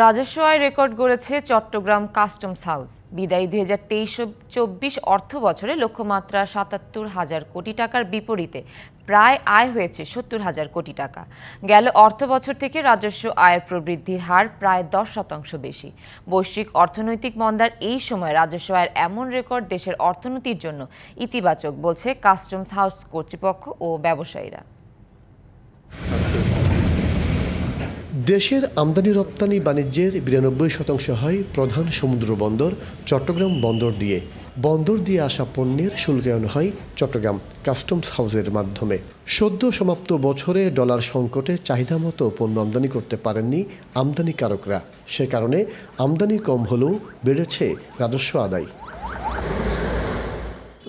রাজস্ব আয় রেকর্ড গড়েছে চট্টগ্রাম কাস্টমস হাউস। বিদায়ী দুই হাজার তেইশ চব্বিশ অর্থ বছরে লক্ষ্যমাত্রা সাতাত্তর হাজার কোটি টাকার বিপরীতে প্রায় আয় হয়েছে সত্তর হাজার কোটি টাকা। গেল অর্থ বছর থেকে রাজস্ব আয়ের প্রবৃদ্ধির হার প্রায় দশ শতাংশ বেশি। বৈশ্বিক অর্থনৈতিক মন্দার এই সময় রাজস্ব আয়ের এমন রেকর্ড দেশের অর্থনীতির জন্য ইতিবাচক, বলছে কাস্টমস হাউস কর্তৃপক্ষ ও ব্যবসায়ীরা। দেশের আমদানি রপ্তানি বাণিজ্যের বিরানব্বই শতাংশ হয় প্রধান সমুদ্র বন্দর চট্টগ্রাম বন্দর দিয়ে। বন্দর দিয়ে আসা পণ্যের শুল্কায়ন হয় চট্টগ্রাম কাস্টমস হাউসের মাধ্যমে। সদ্য সমাপ্ত বছরে ডলার সংকটে চাহিদা মতো পণ্য আমদানি করতে পারেননি আমদানিকারকরা। সে কারণে আমদানি কম হলেও বেড়েছে রাজস্ব আদায়।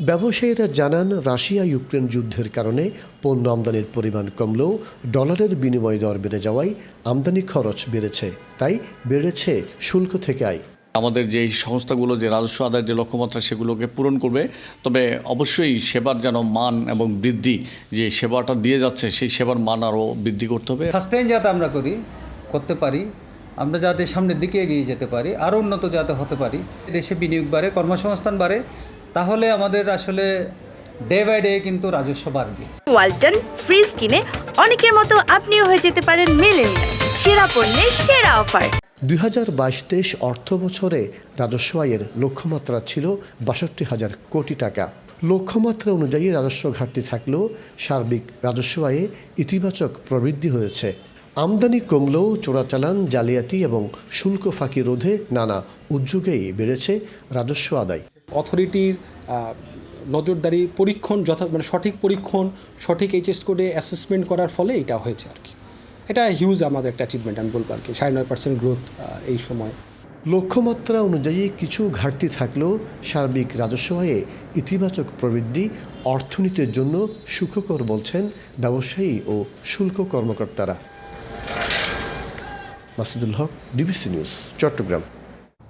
ব্যবসায়ীরা জানান রাশিয়া ইউক্রেন যুদ্ধের কারণে পণ্য আমদানির পরিমাণ কমলেও ডলারের বিনিময় দর বেড়ে যাওয়ায় আমদানি খরচ বেড়েছে তাই বেড়েছে শুল্ক থেকে আয়। আমাদের যে সংস্থাগুলো যে রাজস্ব আদায়ের যে লক্ষ্যমাত্রা সেগুলোকে পূরণ করবে তবে অবশ্যই সেবার যেন মান এবং বৃদ্ধি যে সেবাটা দিয়ে যাচ্ছে সেই সেবার মান আরও বৃদ্ধি করতে হবে। সাস্টেইন যাতে আমরা করি করতে পারি আমরা যাতে সামনের দিকে এগিয়ে যেতে পারি আরও উন্নত যাতে হতে পারি দেশে বিনিয়োগ বাড়ে কর্মসংস্থান বাড়ে তাহলে আমাদের আসলে ডে বাই ডে কিন্তু রাজস্ব বাড়বে। ওয়ালটন ফ্রিজ কিনে অনেকের মতো আপনিও হয়ে যেতে পারেন মেলেনিয়া সেরা পণ্যের সেরা অফার। দুই হাজার বাইশ তেইশ অর্থ বছরে রাজস্ব আয়ের লক্ষ্যমাত্রা ছিল বাষট্টি হাজার কোটি টাকা। লক্ষ্যমাত্রা অনুযায়ী রাজস্ব ঘাটতি থাকলেও সার্বিক রাজস্ব আয়ে ইতিবাচক প্রবৃদ্ধি হয়েছে। আমদানি কমলেও চোরাচালান জালিয়াতি এবং শুল্ক ফাঁকি রোধে নানা উদ্যোগেই বেড়েছে রাজস্ব আদায়। অথরিটির নজরদারি পরীক্ষণ যথা মানে সঠিক পরীক্ষণ, সঠিক এইচএস কোডে অ্যাসেসমেন্ট করার ফলে এটা হয়েছে আর কি। এটা হিউজ আমাদের একটা অ্যাচিভমেন্ট আমি বলব আর কি। সাড়ে নয় পার্সেন্ট গ্রোথ এই সময়। লক্ষ্যমাত্রা অনুযায়ী কিছু ঘাটতি থাকলেও সার্বিক রাজস্ব আয়ে ইতিবাচক প্রবৃদ্ধি অর্থনীতির জন্য সুখকর বলছেন ব্যবসায়ী ও শুল্ক কর্মকর্তারা। Masudul Haque DBC news Chattogram.